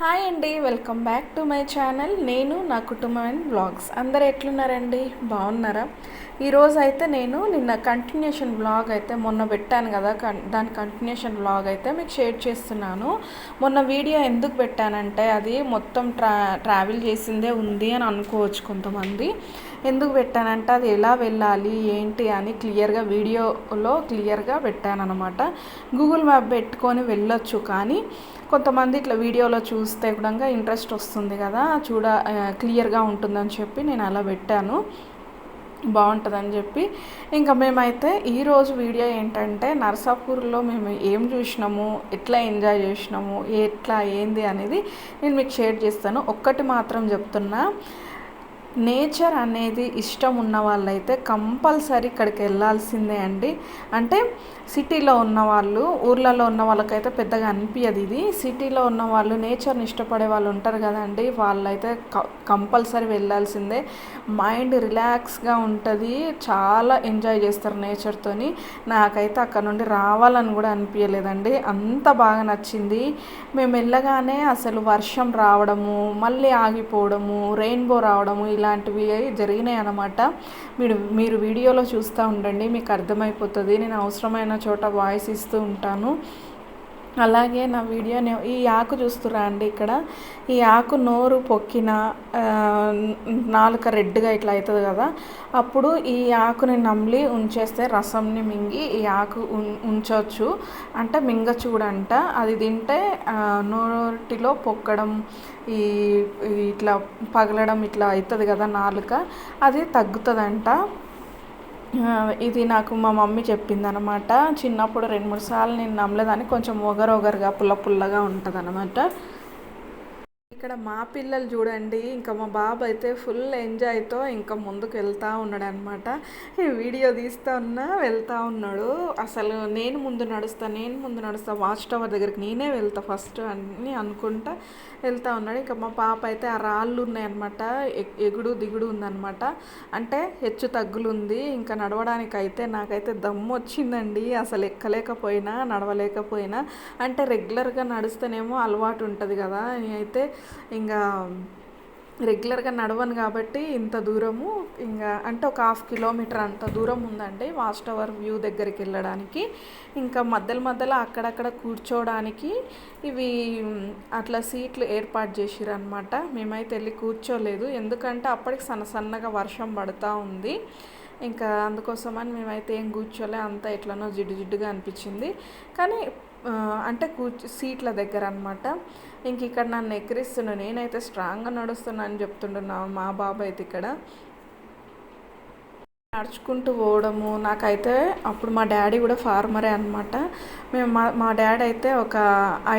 Hi అండి welcome back to my channel. నేను నా కుటుంబం అండ్ బ్లాగ్స్. అందరు ఎట్లున్నారండి? బాగున్నారా? ఈరోజు అయితే నేను నిన్న కంటిన్యూషన్ బ్లాగ్ అయితే మొన్న పెట్టాను కదా దాని కంటిన్యూషన్ బ్లాగ్ అయితే మీకు షేర్ చేస్తున్నాను. మొన్న వీడియో ఎందుకు పెట్టానంటే అది మొత్తం ట్రా ట్రావెల్ చేసిందే ఉంది అని అనుకోవచ్చు కొంతమంది. ఎందుకు పెట్టానంటే అది ఎలా వెళ్ళాలి ఏంటి అని క్లియర్గా వీడియోలో క్లియర్గా పెట్టాను అనమాట గూగుల్ మ్యాప్ పెట్టుకొని వెళ్ళొచ్చు కానీ కొంతమంది ఇట్లా వీడియోలో చూస్తే కూడా ఇంట్రెస్ట్ వస్తుంది కదా చూడ క్లియర్గా ఉంటుందని చెప్పి నేను అలా పెట్టాను. బాగుంటుందని చెప్పి. ఇంకా మేమైతే ఈరోజు వీడియో ఏంటంటే నర్సాపూర్లో మేము ఏం చూసినాము ఎట్లా ఎంజాయ్ చేసినాము ఎట్లా ఏంది అనేది నేను మీకు షేర్ చేస్తాను. ఒక్కటి మాత్రం చెప్తున్నా. నేచర్ అనేది ఇష్టం ఉన్న వాళ్ళైతే కంపల్సరీ ఇక్కడికి వెళ్ళాల్సిందే అండి. అంటే సిటీలో ఉన్న వాళ్ళు ఊర్లలో ఉన్న వాళ్ళకైతే పెద్దగా అనిపించదు ఇది. సిటీలో ఉన్న వాళ్ళు నేచర్ని ఇష్టపడే వాళ్ళు ఉంటారు కదండి. వాళ్ళైతే కంపల్సరీ వెళ్ళాల్సిందే. మైండ్ రిలాక్స్గా ఉంటుంది. చాలా ఎంజాయ్ చేస్తారు నేచర్తోని నాకైతే అక్కడ నుండి రావాలని కూడా అనిపించలేదండి అంత బాగా నచ్చింది. మేము వెళ్ళగానే అసలు వర్షం రావడము మళ్ళీ ఆగిపోవడము రెయిన్బో రావడము ఇలాంటివి జరిగినాయి అన్నమాట. మీరు మీరు వీడియోలో చూస్తూ ఉండండి మీకు అర్థమైపోతుంది. నేను అవసరమైన చోట వాయిస్ ఇస్తూ ఉంటాను. అలాగే నా వీడియోని ఈ ఆకు చూస్తురా అండి ఇక్కడ? ఈ ఆకు నోరు పొక్కిన నాలుక రెడ్గా ఇట్లా అవుతుంది కదా? అప్పుడు ఈ ఆకుని నమ్లి ఉంచేస్తే రసంని మింగి ఈ ఆకు ఉంచవచ్చు అంటే మింగ చూడంట. అది తింటే నోటిలో పొక్కడం ఈ ఇట్లా పగలడం ఇట్లా అవుతుంది కదా నాలుక? అది తగ్గుతుందంట. ఇది నాకు మా మమ్మీ చెప్పింది అనమాట చిన్నప్పుడు రెండు మూడు సార్లు నేను నమ్మలేదని కొంచెం ఒగరు ఒగరుగా పుల్ల పుల్లగా ఉంటుంది అనమాట ఇక్కడ మా పిల్లలు చూడండి ఇంకా మా బాబు అయితే ఫుల్ ఎంజాయ్తో ఇంకా ముందుకు వెళ్తూ ఉన్నాడు అనమాట వీడియో తీస్తా ఉన్నా వెళ్తూ ఉన్నాడు. అసలు నేను ముందు నడుస్తా నేను ముందు నడుస్తా వాచ్ టవర్ దగ్గరికి నేనే వెళ్తా ఫస్ట్ అని అనుకుంటా వెళ్తూ ఉన్నాడు. ఇంకా మా పాప అయితే ఆ రాళ్ళు ఉన్నాయన్నమాట ఎగుడు దిగుడు ఉందన్నమాట. అంటే హెచ్చు తగ్గులు ఉంది ఇంకా నడవడానికి అయితే నాకైతే దమ్ము వచ్చిందండి. అసలు ఎక్కలేకపోయినా నడవలేకపోయినా. అంటే రెగ్యులర్గా నడుస్తేనేమో అలవాటు ఉంటుంది కదా. అయితే ఇంకా రెగ్యులర్గా నడవను కాబట్టి ఇంత దూరము ఇంకా అంటే ఒక హాఫ్ కిలోమీటర్ అంత దూరం ఉందండి వాచ్ టవర్ వ్యూ దగ్గరికి వెళ్ళడానికి. ఇంకా మధ్యలో మధ్యలో అక్కడక్కడ కూర్చోవడానికి ఇవి అట్లా సీట్లు ఏర్పాటు చేసిరు అనమాట మేమైతే వెళ్ళి కూర్చోలేదు. ఎందుకంటే అప్పటికి సన్న సన్నగా వర్షం పడుతూ ఉంది. ఇంకా అందుకోసమని మేమైతే ఏం కూర్చోలే. అంతా ఎట్లనో జిడ్డు జిడ్డుగా అనిపించింది. కానీ అంటే కూర్చు సీట్ల దగ్గర అనమాట ఇంక ఇక్కడ నన్ను ఎక్కిరిస్తున్నాను నేనైతే స్ట్రాంగ్గా నడుస్తున్నా అని చెప్తుంటున్నాను మా బాబు అయితే ఇక్కడ. నడుచుకుంటూ పోవడము. నాకైతే అప్పుడు మా డాడీ కూడా ఫార్మరే అనమాట మేము మా మా డాడీ అయితే ఒక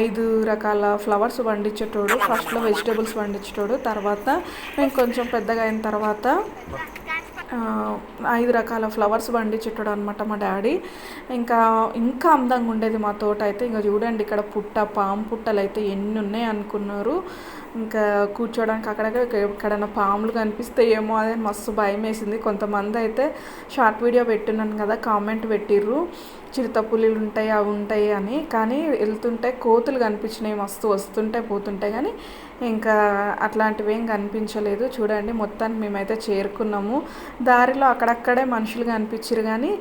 ఐదు రకాల ఫ్లవర్స్ పండించేటోడు. ఫస్ట్లో వెజిటేబుల్స్ పండించేటోడు. తర్వాత మేము కొంచెం పెద్దగా అయిన తర్వాత ఐదు రకాల ఫ్లవర్స్ పండించేటోడు అనమాట మా డాడీ. ఇంకా ఇంకా అందంగా ఉండేది మా తోట అయితే ఇంకా చూడండి ఇక్కడ పుట్ట పాము పుట్టలు అయితే ఎన్ని ఉన్నాయి అనుకున్నారు. ఇంకా కూర్చోడానికి అక్కడక్కడ ఎక్కడైనా పాములు కనిపిస్తే ఏమో అదే మస్తు భయం వేసింది కొంతమంది అయితే షార్ట్ వీడియో పెట్టున్నాను కదా కామెంట్ పెట్టిర్రు. చిరుతపులిలు ఉంటాయి అవి ఉంటాయి అని. కానీ వెళ్తుంటే కోతులు కనిపించినాయి మస్తు వస్తుంటే పోతుంటే కానీ ఇంకా అట్లాంటివి ఏం కనిపించలేదు. చూడండి మొత్తానికి మేమైతే చేరుకున్నాము. దారిలో అక్కడక్కడే మనుషులు కనిపించారు కానీ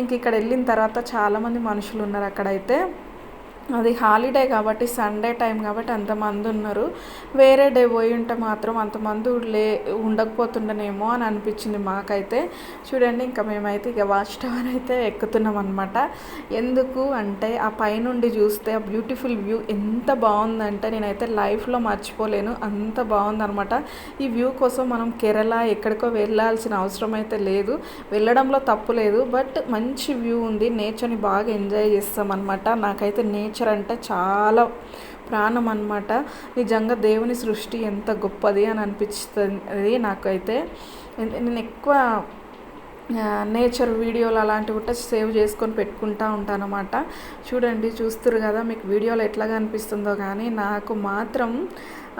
ఇంక ఇక్కడ వెళ్ళిన తర్వాత చాలామంది మనుషులు ఉన్నారు అక్కడైతే. అది హాలిడే కాబట్టి సండే టైం కాబట్టి అంతమంది ఉన్నారు. వేరే డే పోయి ఉంటే మాత్రం అంతమంది లే ఉండకపోతుండనేమో అని అనిపించింది మాకైతే. చూడండి ఇంకా మేమైతే ఇక వాచ్ టవర్ అయితే ఎక్కుతున్నాం అనమాట ఎందుకు అంటే ఆ పైనుండి చూస్తే ఆ బ్యూటిఫుల్ వ్యూ ఎంత బాగుందంటే నేనైతే లైఫ్లో మర్చిపోలేను. అంత బాగుందనమాట ఈ వ్యూ కోసం మనం కేరళ ఎక్కడికో వెళ్ళాల్సిన అవసరం అయితే లేదు. వెళ్ళడంలో తప్పు లేదు. బట్ మంచి వ్యూ ఉంది. నేచర్ని బాగా ఎంజాయ్ చేస్తామన్నమాట నాకైతే నేచర్ నేచర్ అంటే చాలా ప్రాణం అనమాట నిజంగా దేవుని సృష్టి ఎంత గొప్పది అని అనిపిస్తుంది నాకైతే. నేను ఎక్కువ నేచర్ వీడియోలు అలాంటివి కూడా సేవ్ చేసుకొని పెట్టుకుంటూ ఉంటానన్నమాట. చూడండి చూస్తారు కదా మీకు వీడియోలో ఎట్లాగా అనిపిస్తుందో కానీ నాకు మాత్రం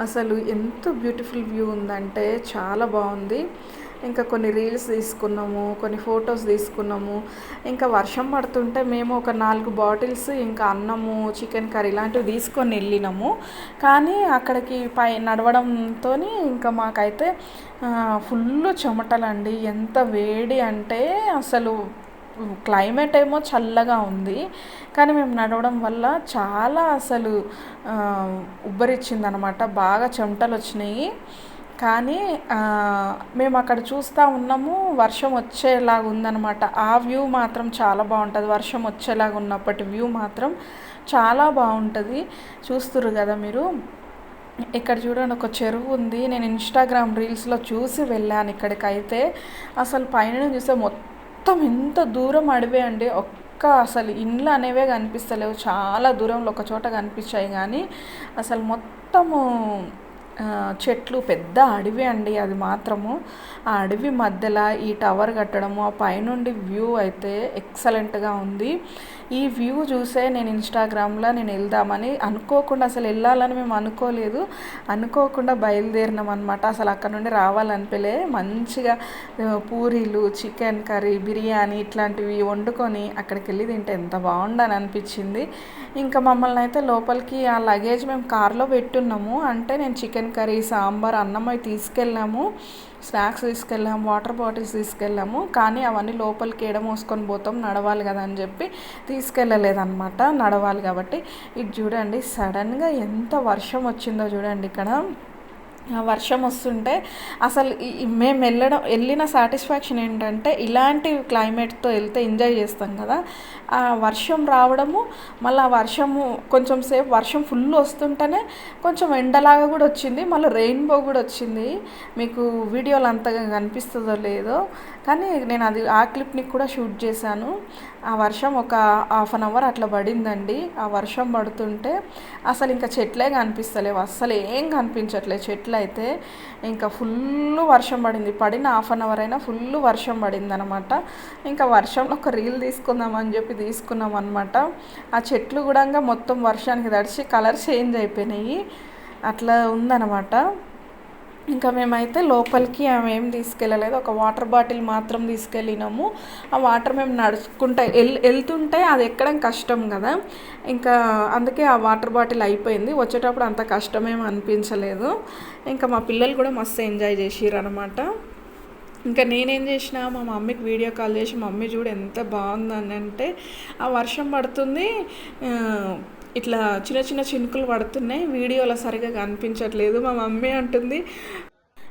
అసలు ఎంత బ్యూటిఫుల్ వ్యూ ఉందంటే చాలా బాగుంది. ఇంకా కొన్ని రీల్స్ తీసుకున్నాము కొన్ని ఫొటోస్ తీసుకున్నాము. ఇంకా వర్షం పడుతుంటే మేము ఒక నాలుగు బాటిల్స్ ఇంకా అన్నము చికెన్ కర్రీ ఇలాంటివి తీసుకొని వెళ్ళినాము. కానీ అక్కడికి పై నడవడంతో ఇంకా మాకైతే ఫుల్ చెమటలండి. ఎంత వేడి అంటే అసలు క్లైమేట్ ఏమో చల్లగా ఉంది. కానీ మేము నడవడం వల్ల చాలా అసలు ఉబ్బరిచ్చింది అనమాట బాగా చెమటలు వచ్చినాయి కానీ మేము అక్కడ చూస్తూ ఉన్నాము వర్షం వచ్చేలాగా ఉందన్నమాట. ఆ వ్యూ మాత్రం చాలా బాగుంటుంది. వర్షం వచ్చేలాగా ఉన్నప్పటి వ్యూ మాత్రం చాలా బాగుంటుంది. చూస్తురు కదా మీరు? ఇక్కడ చూడండి ఒక చెరువు ఉంది. నేను ఇన్స్టాగ్రామ్ రీల్స్లో చూసి వెళ్ళాను ఇక్కడికైతే. అసలు పైన చూస్తే మొత్తం ఎంత దూరం అడివే అండి. ఒక్క అసలు ఇండ్లు అనేవే కనిపిస్తలేవు. చాలా దూరంలో ఒక చోట కనిపించాయి కానీ అసలు మొత్తము చెట్లు పెద్ద అడవి అండి అది మాత్రము. ఆ అడవి మధ్యలో ఈ టవర్ కట్టడము ఆ పైనుండి వ్యూ అయితే ఎక్సలెంట్గా ఉంది. ఈ వ్యూ చూసే నేను ఇన్స్టాగ్రామ్లో నేను వెళ్దామని అనుకోకుండా అసలు వెళ్ళాలని మేము అనుకోలేదు. అనుకోకుండా బయలుదేరినాం అనమాట అసలు అక్కడ నుండి రావాలనిపిలే. మంచిగా పూరీలు చికెన్ కర్రీ బిర్యానీ ఇట్లాంటివి వండుకొని అక్కడికి వెళ్ళి తింటే ఎంత బాగుండని అనిపించింది. ఇంకా మమ్మల్ని అయితే లోపలికి ఆ లగేజ్ మేము కార్లో పెట్టున్నాము. అంటే నేను చికెన్ కర్రీ సాంబార్ అన్నం అవి తీసుకెళ్ళాము. స్నాక్స్ తీసుకెళ్ళాము వాటర్ బాటిల్స్ తీసుకెళ్ళాము. కానీ అవన్నీ లోపలికి ఎడ మోసుకొని పోతాం నడవాలి కదా అని చెప్పి తీసుకెళ్ళలేదన్నమాట. నడవాలి కాబట్టి. ఇది చూడండి సడన్గా ఎంత వర్షం వచ్చిందో చూడండి ఇక్కడ. వర్షం వస్తుంటే అసలు మేము వెళ్ళడం వెళ్ళిన సాటిస్ఫాక్షన్ ఏంటంటే ఇలాంటి క్లైమేట్తో వెళ్తే ఎంజాయ్ చేస్తాం కదా. ఆ వర్షం రావడము మళ్ళీ ఆ వర్షము కొంచెం సేపు వర్షం ఫుల్ వస్తుంటేనే కొంచెం ఎండలాగా కూడా వచ్చింది మళ్ళీ రెయిన్బో కూడా వచ్చింది. మీకు వీడియోలు అంతగా కనిపిస్తుందో లేదో కానీ నేను అది ఆ క్లిప్ని కూడా షూట్ చేశాను. ఆ వర్షం ఒక హాఫ్ అన్ అవర్ అట్లా పడిందండి. ఆ వర్షం పడుతుంటే అసలు ఇంకా చెట్లే కనిపిస్తలేవు. అస్సలు ఏం కనిపించట్లేదు చెట్లు అయితే. ఇంకా ఫుల్ వర్షం పడింది. పడిన హాఫ్ అన్ అవర్ అయినా ఫుల్ వర్షం పడింది అనమాట ఇంకా వర్షంలో ఒక రీల్ తీసుకుందామని చెప్పి తీసుకున్నాం అనమాట ఆ చెట్లు కూడా మొత్తం వర్షానికి తడిచి కలర్ చేంజ్ అయిపోయినాయి. అట్లా ఉందన్నమాట. ఇంకా మేమైతే లోపలికి ఆమె ఏం తీసుకెళ్ళలేదు. ఒక వాటర్ బాటిల్ మాత్రం తీసుకెళ్ళినాము. ఆ వాటర్ మేము నడుచుకుంటే వెళ్ వెళ్తుంటే అది ఎక్కడం కష్టం కదా. ఇంకా అందుకే ఆ వాటర్ బాటిల్ అయిపోయింది. వచ్చేటప్పుడు అంత కష్టమేం అనిపించలేదు. ఇంకా మా పిల్లలు కూడా మస్తు ఎంజాయ్ చేసిర్రు అనమాట ఇంకా నేనేం చేసిన మా మమ్మీకి వీడియో కాల్ చేసి మమ్మీ చూడు ఎంత బాగుందని అంటే ఆ వర్షం పడుతుంది ఇట్లా చిన్న చిన్న చినుకులు పడుతున్నాయి. వీడియోలో సరిగా కనిపించట్లేదు. మా మమ్మీ అంటుంది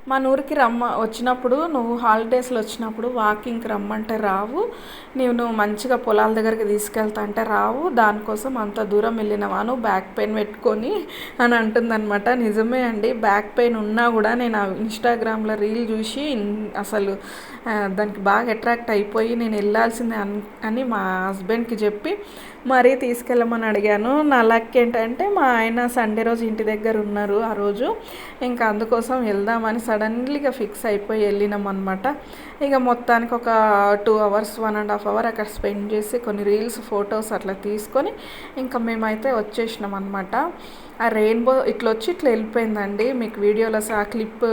మన ఊరికి రమ్మ వచ్చినప్పుడు నువ్వు హాలిడేస్లో వచ్చినప్పుడు వాకింగ్కి రమ్మంటే రావు. నీవు నువ్వు మంచిగా పొలాల దగ్గరికి తీసుకెళ్తా అంటే రావు. దానికోసం అంత దూరం వెళ్ళినవా నువ్వు బ్యాక్ పెయిన్ పెట్టుకొని అని అంటుందన్నమాట. నిజమే అండి. బ్యాక్ పెయిన్ ఉన్నా కూడా నేను ఇన్స్టాగ్రామ్లో రీల్ చూసి అసలు దానికి బాగా అట్రాక్ట్ అయిపోయి నేను వెళ్ళాల్సిందే అని మా హస్బెండ్కి చెప్పి మరీ తీసుకెళ్ళమని అడిగాను. నా లక్ ఏంటంటే మా ఆయన సండే రోజు ఇంటి దగ్గర ఉన్నారు ఆ రోజు. ఇంకా అందుకోసం వెళ్దామని సడన్లీగా ఫిక్స్ అయిపోయి వెళ్ళినాం అనమాట ఇక మొత్తానికి ఒక two hours one and half hour అక్కడ స్పెండ్ చేసి కొన్ని రీల్స్ ఫొటోస్ అట్లా తీసుకొని ఇంకా మేమైతే వచ్చేసినాం అనమాట ఆ రెయిన్బో ఇట్లా వచ్చి ఇట్లా వెళ్ళిపోయిందండి. మీకు వీడియోలో ఆ క్లిప్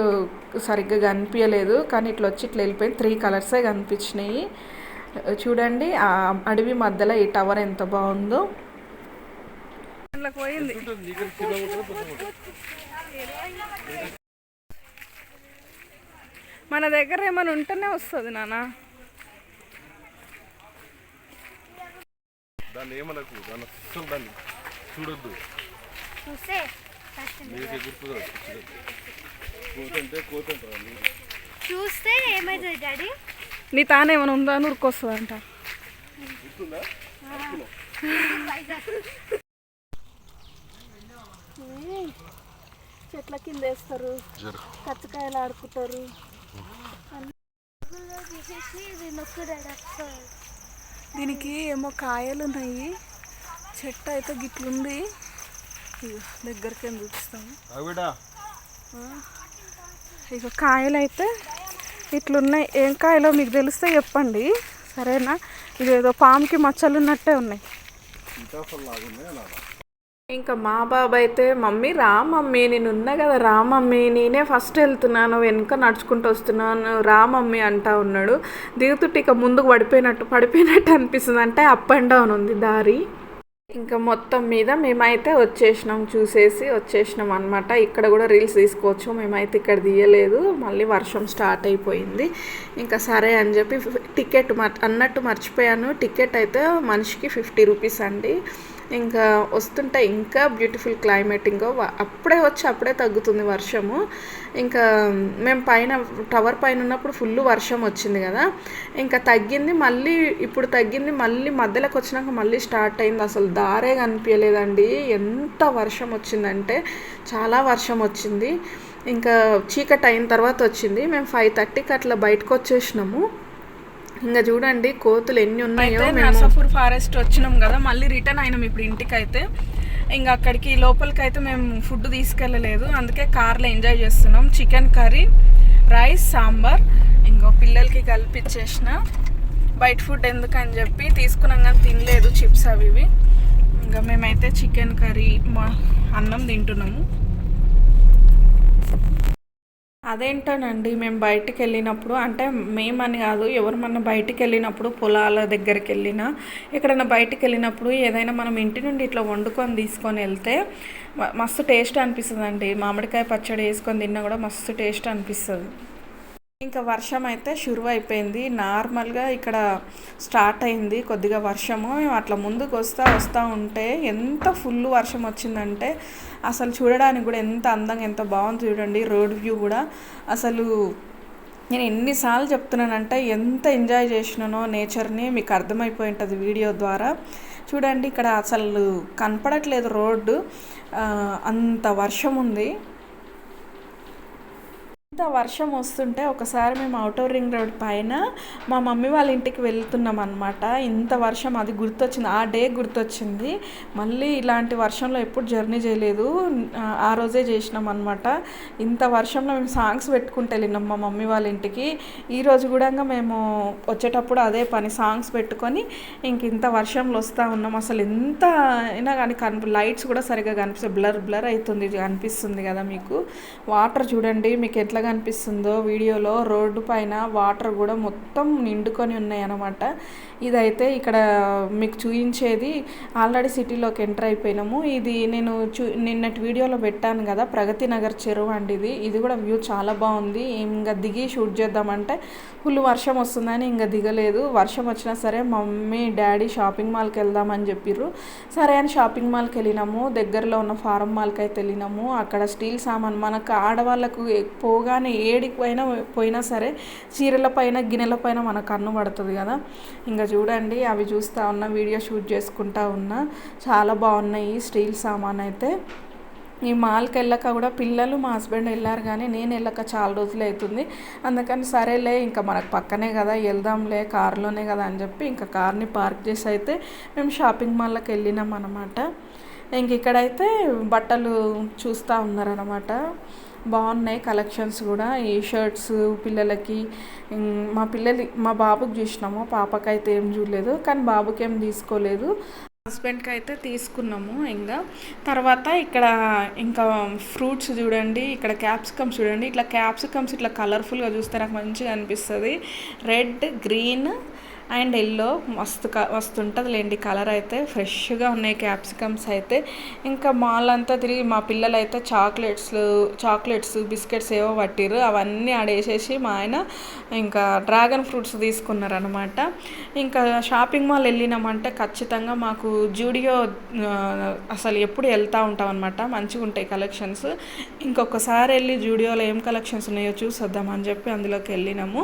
సరిగ్గా కనిపించలేదు కానీ ఇట్లా వచ్చి ఇట్లా వెళ్ళిపోయింది. త్రీ కలర్సే కనిపించినాయి. చూడండి ఆ అడవి మధ్యలో ఈ టవర్ ఎంత బాగుందో. పోయింది. మన దగ్గర ఏమైనా ఉంటేనే వస్తుంది నాన్న. దాన్ని ఏమనకు? దాన్ని అస్సలు దాన్ని చూడొద్దు. చూస్తే ఏమైతుంది డాడీ? నీ తానే ఏమైనా ఉందా? అని అంట చెట్ల కింద వేస్తారు కచ్చకాయలు ఆడుకుంటారు. దీనికి ఏమో కాయలు ఉన్నాయి. చెట్టు అయితే గిట్లుంది. దగ్గరికి ఏం చూపిస్తాము ఇక కాయలు అయితే ఇట్లున్నాయి. ఏం కాయలో మీకు తెలిస్తే చెప్పండి. సరేనా? ఇది ఏదో పాముకి మచ్చలు ఉన్నట్టే ఉన్నాయి ఇంకా మా బాబు అయితే మమ్మీ రా మమ్మీ నేను ఉన్నా కదా రా మమ్మీ నేనే ఫస్ట్ వెళ్తున్నాను వెనుక నడుచుకుంటూ వస్తున్నాను రా మమ్మీ అంటా ఉన్నాడు. దిగుతుంటే ఇక ముందుకు పడిపోయినట్టు పడిపోయినట్టు అనిపిస్తుంది. అంటే అప్ అండ్ డౌన్ ఉంది దారి. ఇంకా మొత్తం మీద మేమైతే వచ్చేసినాం చూసేసి వచ్చేసినాం అనమాట ఇక్కడ కూడా రీల్స్ తీసుకోవచ్చు మేమైతే ఇక్కడ తీయలేదు. మళ్ళీ వర్షం స్టార్ట్ అయిపోయింది. ఇంకా సరే అని చెప్పి టికెట్ మర్ అన్నట్టు మర్చిపోయాను. టికెట్ అయితే మనిషికి ఫిఫ్టీ రూపీస్ అండి. ఇంకా వస్తుంటే ఇంకా బ్యూటిఫుల్ క్లైమేట్ ఇంకో అప్పుడే వచ్చి అప్పుడే తగ్గుతుంది వర్షము. ఇంకా మేము పైన టవర్ పైన ఉన్నప్పుడు ఫుల్ వర్షం వచ్చింది కదా. ఇంకా తగ్గింది మళ్ళీ ఇప్పుడు తగ్గింది మళ్ళీ మధ్యలోకి వచ్చినాక మళ్ళీ స్టార్ట్ అయింది. అసలు దారే కనిపించలేదండి. ఎంత వర్షం వచ్చిందంటే చాలా వర్షం వచ్చింది. ఇంకా చీకటి అయిన తర్వాత వచ్చింది. మేము ఫైవ్ థర్టీకి అట్లా బయటకు వచ్చేసినాము. ఇంకా చూడండి కోతులు ఎన్ని ఉన్నాయో నర్సాపూర్ ఫారెస్ట్ వచ్చినాం కదా మళ్ళీ రిటర్న్ అయినాం ఇప్పుడు ఇంటికి అయితే ఇంకా అక్కడికి లోపలికి అయితే మేము ఫుడ్ తీసుకెళ్ళలేదు అందుకే కార్లో ఎంజాయ్ చేస్తున్నాం. చికెన్ కర్రీ రైస్ సాంబార్ ఇంకో పిల్లలకి కలిపిచ్చేసిన. బయట ఫుడ్ ఎందుకని చెప్పి తీసుకున్నాం కానీ తినలేదు చిప్స్ అవి ఇవి. ఇంకా మేమైతే చికెన్ కర్రీ మా అన్నం తింటున్నాము. అదేంటోనండి మేము బయటికి వెళ్ళినప్పుడు అంటే మేమని కాదు ఎవరు మన బయటికి వెళ్ళినప్పుడు పొలాల దగ్గరికి వెళ్ళినా ఎక్కడైనా బయటికి వెళ్ళినప్పుడు ఏదైనా మనం ఇంటి నుండి ఇట్లా వండుకొని తీసుకొని వెళ్తే మస్తు టేస్ట్ అనిపిస్తుంది అండి మామిడికాయ పచ్చడి వేసుకొని తిన్నా కూడా మస్తు టేస్ట్ అనిపిస్తుంది. ఇంకా వర్షం అయితే షురు అయిపోయింది. నార్మల్గా ఇక్కడ స్టార్ట్ అయింది కొద్దిగా వర్షము. అట్లా ముందుకు వస్తా వస్తూ ఉంటే ఎంత ఫుల్ వర్షం వచ్చిందంటే అసలు చూడడానికి కూడా ఎంత అందంగా ఎంత బాగుంది చూడండి రోడ్ వ్యూ కూడా. అసలు నేను ఎన్నిసార్లు చెప్తున్నానంటే ఎంత ఎంజాయ్ చేసినానో నేచర్ని మీకు అర్థమైపోయి ఉంటుంది వీడియో ద్వారా. చూడండి ఇక్కడ అసలు కనపడట్లేదు రోడ్డు. అంత వర్షం ఉంది. ఇంత వర్షం వస్తుంటే ఒకసారి మేము అవుటర్ రింగ్ రోడ్ పైన మా మమ్మీ వాళ్ళ ఇంటికి వెళ్తున్నాం అనమాట ఇంత వర్షం అది గుర్తొచ్చింది. ఆ డే గుర్తొచ్చింది. మళ్ళీ ఇలాంటి వర్షంలో ఎప్పుడు జర్నీ చేయలేదు. ఆ, రోజే చేసినాం అనమాట ఇంత వర్షంలో మేము సాంగ్స్ పెట్టుకుంటూ వెళ్ళినాం మా మమ్మీ వాళ్ళ ఇంటికి. ఈరోజు కూడా మేము వచ్చేటప్పుడు అదే పని సాంగ్స్ పెట్టుకొని ఇంక ఇంత వర్షంలో వస్తూ ఉన్నాం. అసలు ఎంత అయినా కానీ కనిపి లైట్స్ కూడా సరిగ్గా కనిపిస్తుంది బ్లర్ బ్లర్ అవుతుంది కనిపిస్తుంది కదా మీకు. వాటర్ చూడండి మీకు ఎట్లా కనిపిస్తుందో వీడియోలో రోడ్డు పైన వాటర్ కూడా మొత్తం నిండుకొని ఉన్నాయన్నమాట ఇదైతే ఇక్కడ మీకు చూపించేది ఆల్రెడీ సిటీలోకి ఎంటర్ అయిపోయినాము. ఇది నేను చూ నిన్నటి వీడియోలో పెట్టాను కదా ప్రగతి నగర్ చెరువు అండి ఇది. ఇది కూడా వ్యూ చాలా బాగుంది. ఇంకా దిగి షూట్ చేద్దామంటే ఫుల్ వర్షం వస్తుందని ఇంకా దిగలేదు. వర్షం వచ్చినా సరే మమ్మీ డాడీ షాపింగ్ మాల్కి వెళ్దామని చెప్పిర్రు. సరే అని షాపింగ్ మాల్కి వెళ్ళినాము. దగ్గరలో ఉన్న ఫారం మాల్కి అయితే వెళ్ళినాము. అక్కడ స్టీల్ సామాన్ మనకు ఆడవాళ్ళకు పోగా పోగానే ఏడికి పోయినా పోయినా సరే చీరల పైన గిన్నెల పైన మన కన్ను పడుతుంది కదా. ఇంకా చూడండి అవి చూస్తూ ఉన్నా వీడియో షూట్ చేసుకుంటా ఉన్నా చాలా బాగున్నాయి స్టీల్ సామాన్ అయితే ఈ మాల్కి వెళ్ళక కూడా పిల్లలు మా హస్బెండ్ వెళ్ళారు కానీ నేను వెళ్ళక చాలా రోజులు అవుతుంది. అందుకని సరేలే ఇంకా మనకు పక్కనే కదా వెళ్దాంలే కారులోనే కదా అని చెప్పి ఇంకా కార్ని పార్క్ చేసి అయితే మేము షాపింగ్ మాల్లోకి వెళ్ళినాం అనమాట ఇంక ఇక్కడైతే బట్టలు చూస్తూ ఉన్నారనమాట బాగున్నాయి కలెక్షన్స్ కూడా. ఈ షర్ట్స్ పిల్లలకి మా పిల్లలు మా బాబుకి చూసినాము. పాపకైతే ఏం చూడలేదు కానీ బాబుకి ఏం తీసుకోలేదు. హస్బెండ్కి అయితే తీసుకున్నాము ఇంకా. తర్వాత ఇక్కడ ఇంకా ఫ్రూట్స్ చూడండి ఇక్కడ క్యాప్సికమ్స్ చూడండి. ఇట్లా క్యాప్సికమ్స్ ఇట్లా కలర్ఫుల్గా చూస్తే నాకు మంచిగా అనిపిస్తుంది. రెడ్ గ్రీన్ అండ్ ఎల్లో మస్తు క లేండి కలర్ అయితే ఫ్రెష్గా ఉన్నాయి క్యాప్సికమ్స్ అయితే. ఇంకా మాల్ అంతా తిరిగి మా పిల్లలు అయితే చాక్లెట్స్ చాక్లెట్స్ బిస్కెట్స్ ఏవో పట్టిర్రు. అవన్నీ ఆడేసేసి మా ఆయన ఇంకా డ్రాగన్ ఫ్రూట్స్ తీసుకున్నారనమాట ఇంకా షాపింగ్ మాల్ వెళ్ళినామంటే ఖచ్చితంగా మాకు జూడియో అసలు ఎప్పుడు వెళ్తూ ఉంటాం అనమాట మంచిగా ఉంటాయి కలెక్షన్స్. ఇంకొకసారి వెళ్ళి జూడియోలో ఏం కలెక్షన్స్ ఉన్నాయో చూసొద్దామని చెప్పి అందులోకి వెళ్ళినాము.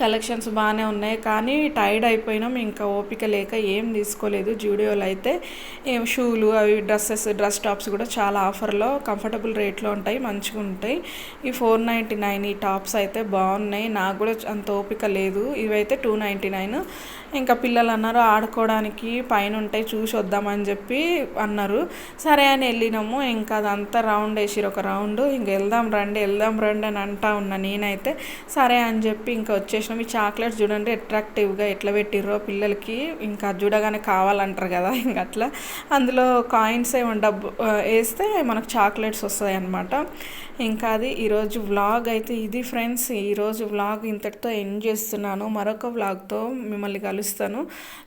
కలెక్షన్స్ బాగానే ఉన్నాయి. కానీ టైర్డ్ అయిపోయినాం. ఇంకా ఓపిక లేక ఏం తీసుకోలేదు. జూడియోలో అయితే ఏం షూలు అవి డ్రెస్సెస్ డ్రెస్ టాప్స్ కూడా చాలా ఆఫర్లో కంఫర్టబుల్ రేట్లో ఉంటాయి. మంచిగా ఉంటాయి. ఈ ఫోర్ నైంటీ నైన్ ఈ టాప్స్ అయితే బాగున్నాయి. నాకు కూడా అంత ఓపిక లేదు. ఇవైతే టూ నైంటీ నైన్ ఇంకా పిల్లలు అన్నారు ఆడుకోవడానికి పైన ఉంటాయి చూసి వద్దామని చెప్పి అన్నారు. సరే అని వెళ్ళినాము. ఇంకా అదంతా రౌండ్ వేసిరు ఒక రౌండ్ ఇంక వెళ్దాం రండి వెళ్దాం రండి అని అంటా ఉన్నా నేనైతే. సరే అని చెప్పి ఇంకా వచ్చేసినాం. ఈ చాక్లెట్స్ చూడండి అట్రాక్టివ్గా ఎట్లా పెట్టిర్రో పిల్లలకి. ఇంకా చూడగానే కావాలంటారు కదా ఇంకా అట్లా. అందులో కాయిన్స్ ఏమో డబ్బు వేస్తే మనకు చాక్లెట్స్ వస్తాయి అన్నమాట ఇంకా అది ఈరోజు వ్లాగ్ అయితే ఇది ఫ్రెండ్స్ ఈరోజు వ్లాగ్ ఇంతటితో ఎండ్ చేస్తున్నాను. మరొక వ్లాగ్తో మిమ్మల్ని కలుస్తాను.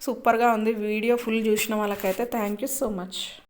సూపర్గా ఉంది వీడియో ఫుల్ చూసిన వాళ్ళకైతే థ్యాంక్ యూ సో మచ్.